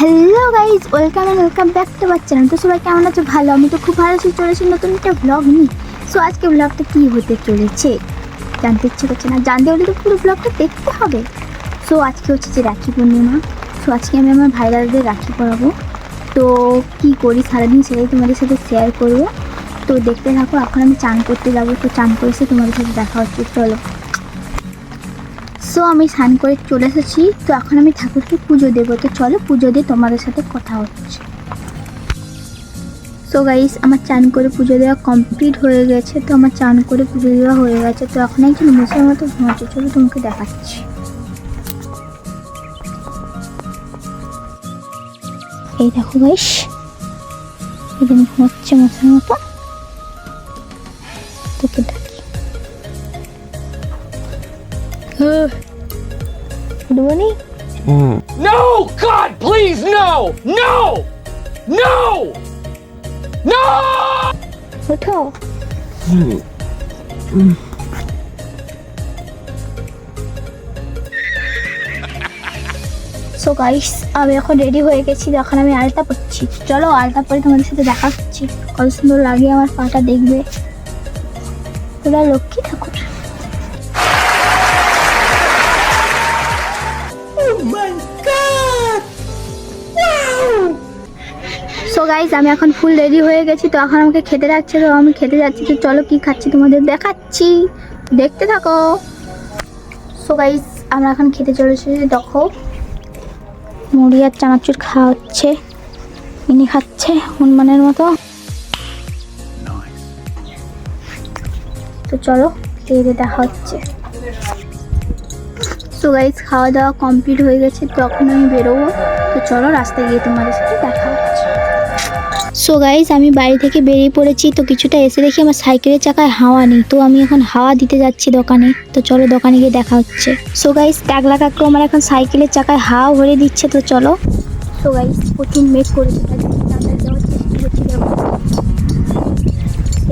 Hello guys welcome and welcome back to আমার channel তো সবাই কেমন আছে? ভালো। আমি তো খুব ভালো আছি। চলেছি নতুন একটা ব্লগ নিই সো আজকে ব্লগটা কী হতে চলেছে? জানতে ইচ্ছে করছে না। জানতে হলে তো পুরো ব্লগটা দেখতে হবে। সো আজকে হচ্ছে যে রাখি পূর্ণিমা। সো আজকে আমি আমার ভাই দাদাদের রাখি পরাবো। তো, কী করি সারাদিন সেটাই তোমাদের সাথে শেয়ার করব। তো, দেখতে থাকো। এখন আমি চান করতে যাব। তো, চান করে তোমাদের সাথে দেখা হচ্ছে। চলো। সো আমি স্নান করে চলে এসেছি। তো এখন আমি ঠাকুরকে পুজো দেবো। তো চলো পুজো দিয়ে তোমাদের সাথে কথা হচ্ছে। সো গাইস আমার চান করে পুজো দেওয়া কমপ্লিট হয়ে গেছে। তো আমার চান করে পুজো দেওয়া হয়ে গেছে। তো এখন একজন মশার মতো ঘুমাচ্ছে। চলো তোমাকে দেখাচ্ছি। এই দেখো গাইস এদিন ঘুমাচ্ছে মশার মতো। তোকে ডাকি good morning No! God, please, no! No! No! No! ওঠো সো গাইস আমি এখন রেডি হয়ে গেছি এখন আমি আলতা পরছি চলো আলতা পরে তোমাদের সাথে দেখা হচ্ছি কত সুন্দর লাগে আমার পাটা দেখবে তোরা লক্ষ্মী ঠাকুর সো গাইস আমি এখন ফুল রেডি হয়ে গেছি, তো এখন আমাকে খেতে রাখছে, তো আমি খেতে যাচ্ছি, তো চলো কি খাচ্ছি তোমাদের দেখাচ্ছি। দেখতে থাকো। সো গাইস আমরা এখন খেতে চলেছি, দেখো। মুড়ি আর চানাচুর খাওয়া হচ্ছে ইনি খাচ্ছে, হনুমানের মতো। তো চলো, খেয়ে দেখা হচ্ছে। সো গাইস খাওয়া দাওয়া কমপ্লিট হয়ে গেছে তখন আমি বেরোবো। তো চলো, রাস্তায় গিয়ে তোমাদের সাথে দেখা হচ্ছে। সো গাইজ আমি বাড়ি থেকে বেরিয়ে পড়েছি, তো কিছুটা এসে দেখি আমার সাইকেলের চাকায় হাওয়া নেই। তো আমি এখন হাওয়া দিতে যাচ্ছি দোকানে, তো চলো দোকানে গিয়ে দেখা হচ্ছে। সো গাইজ টাকলা কাকু আমার এখন সাইকেলের চাকায় হাওয়া ভরে দিচ্ছে, তো চলো। সো গাইজ প্রচুর যাব।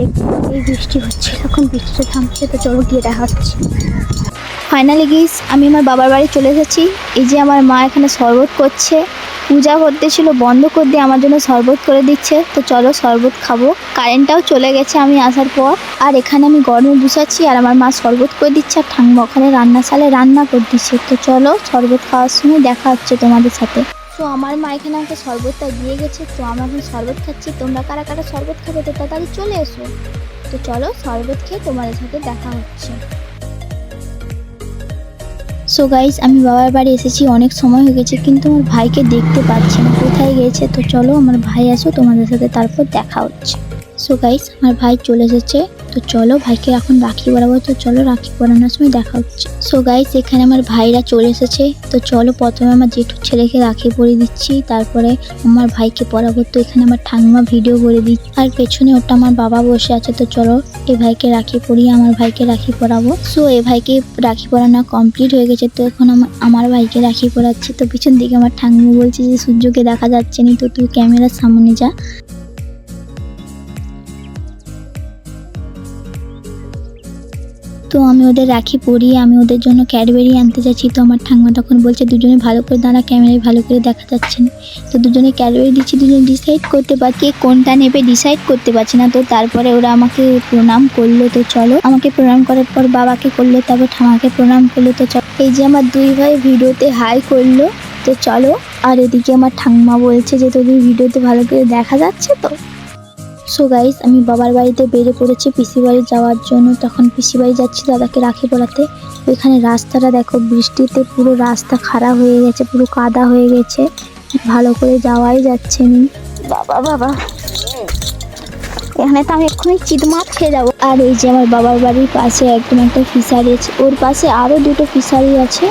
একটু আগেই বৃষ্টি হচ্ছে, এখন বৃষ্টিটা থামছে, তো চলো গিয়ে দেখা হচ্ছে। ফাইনালি গিস আমি আমার বাবার বাড়ি চলে এসেছি। এই যে আমার মা এখানে শরবত করছে। পূজা করতে ছিল, বন্ধ করে দিয়ে আমার জন্য শরবত করে দিচ্ছে। তো চলো শরবত খাব। কারেন্টটাও চলে গেছে আমি আসার পর। আর এখানে আমি গরমে বসাচ্ছি আর আমার মা শরবত করে দিচ্ছে আর ঠাম্মা ওখানে রান্নাশালে রান্না করে দিচ্ছে। তো চলো শরবত খাওয়ার সময় দেখা হচ্ছে তোমাদের সাথে। তো আমার মা এখানে আমাকে শরবতটা দিয়ে গেছে। তো আমরা এখন শরবত খাচ্ছি। তোমরা কারা কারা শরবত খাবে তো তাড়াতাড়ি চলে এসো। তো চলো শরবত খেয়ে তোমাদের সাথে দেখা হচ্ছে। সো গাইজ আমি বাবার বাড়ি এসেছি, অনেক সময় হয়ে গেছে, কিন্তু আমার ভাইকে দেখতে পাচ্ছি না। কোথায় গেছে? তো চলো, আমার ভাই আসো তোমাদের সাথে তারপর দেখা হচ্ছে। সো গাইজ আমার ভাই চলে এসেছে। তো চলো ভাইকে এখন রাখি পরাবো। তো চলো রাখি পরানোর সময় দেখা হচ্ছে। সো গাইস এখানে আমার ভাইরা চলে এসেছে। তো চলো প্রথমে আমার জেঠুর ছেলেকে রাখি পরিয়ে দিচ্ছি। তারপরে আমার ভাইকে পরাবো। তো এখানে আমার ঠাকুমা ভিডিও করে দিচ্ছি। আর পেছনে ওটা আমার বাবা বসে আছে। তো চলো এ ভাইকে রাখি পরিয়ে আমার ভাইকে রাখি পরাবো। সো এ ভাইকে রাখি পরানো কমপ্লিট হয়ে গেছে। তো এখন আমার আমার ভাইকে রাখি পরাচ্ছি। তো পিছন দিকে আমার ঠাকুমা বলছে যে, সূর্যকে দেখা যাচ্ছে না। তো তুই ক্যামেরার সামনে যা। তো আমি ওদের রাখি, পরিয়ে আমি ওদের জন্য ক্যাডবেরি আনতে যাচ্ছি। তো আমার ঠাকুমা তখন বলছে, দুজনে ভালো করে দাঁড়া ক্যামেরায় ভালো করে দেখা যাচ্ছে না। তো দুজনে ক্যাডবেরি দিচ্ছি, দুজনে ডিসাইড করতে পারছি কোনটা নেবে ডিসাইড করতে পারছি না। তো তারপরে ওরা আমাকে প্রণাম করল, তো চলো। আমাকে প্রণাম করার পর বাবাকে করল, তারপর ঠামাকে প্রণাম করল, তো চলো। এই যে আমার দুই ভাই ভিডিওতে হাই করল, তো চলো। আর এদিকে আমার ঠাম্মা বলছে যে, তোদের ভিডিওতে ভালো করে দেখা যাচ্ছে তো? সো গাইস আমি বাবার বাড়িতে বেরিয়ে পড়েছি পিসি বাড়ি যাওয়ার জন্য। তখন পিসি বাড়ি যাচ্ছি দাদাকে রাখি পড়াতে। ওইখানে রাস্তাটা দেখো বৃষ্টিতে পুরো রাস্তা খারাপ হয়ে গেছে পুরো কাদা হয়ে গেছে। ভালো করে যাওয়াই যাচ্ছে না। বাবা বাবা। এখানে তো আমি এক্ষুনি চিতমাত খেয়ে যাব। আর এই যে আমার বাবার বাড়ির পাশে একদম একটা ফিশারি আছে ওর পাশে আরও দুটো ফিশারি আছে।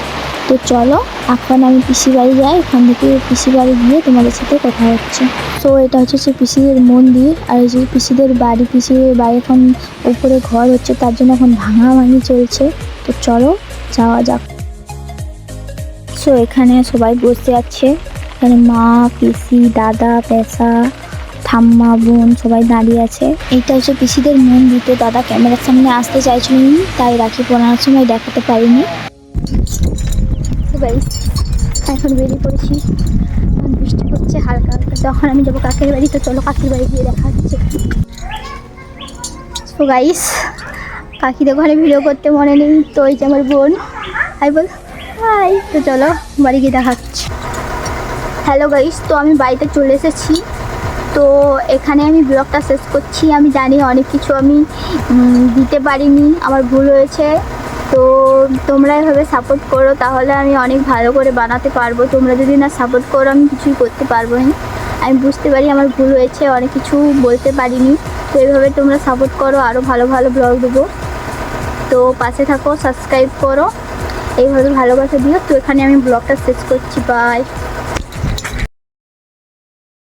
তো চলো, এখন আমি পিসি বাড়ি যাই ওখান থেকে পিসি বাড়ি গিয়ে তোমাদের সাথে কথা হচ্ছে। তো এটা হচ্ছে সে পিসিদের মন্দির, আর যে পিসিদের বাড়ি পিসিদের বাড়ি এখন উপরে ঘর হচ্ছে, তার জন্য এখন ভাঙা ভাঙি চলছে। তো চলো, যাওয়া যাক। সো এখানে সবাই বসে আছে। এখানে মা, পিসি, দাদা, পেশা, ঠাম্মা, বোন সবাই দাঁড়িয়ে আছে। এটা হচ্ছে পিসিদের মন্দির। তো দাদা ক্যামেরার সামনে আসতে চাইছিলেন তাই রাখি পড়ানোর সময় দেখাতে পারিনি। Guys, এখন বেরিয়ে পড়েছি। বৃষ্টি পড়ছে হালকা। হালকা তখন আমি যাব কাকের বাড়ি তো চলো কাকির বাড়ি গিয়ে দেখা হচ্ছে। তো গাইস কাকিদের ঘরে ভিডিও করতে মনে নেই। তো ওই যে আমার বোন। হাই বল। হাই তো চলো বাড়ি গিয়ে দেখা হচ্ছে। হ্যালো গাইস তো আমি বাড়িতে চলে এসেছি। তো এখানে আমি ব্লগটা শেষ করছি। আমি জানি অনেক কিছু আমি দিতে পারিনি। আমার ভুল হয়েছে। তো তোমরা এভাবে সাপোর্ট করো, তাহলে আমি অনেক ভালো করে বানাতে পারব। তোমরা যদি না সাপোর্ট করো, আমি কিছুই করতে পারব না আমি বুঝতে পারি আমার ভুল হয়েছে, অনেক কিছু বলতে পারিনি। তো এইভাবে তোমরা সাপোর্ট করো আরও ভালো ভালো ব্লগ দেবো। তো পাশে থাকো সাবস্ক্রাইব করো। এইভাবে ভালোবাসা দিও। তো এখানে আমি ব্লগটা শেষ করছি। বাই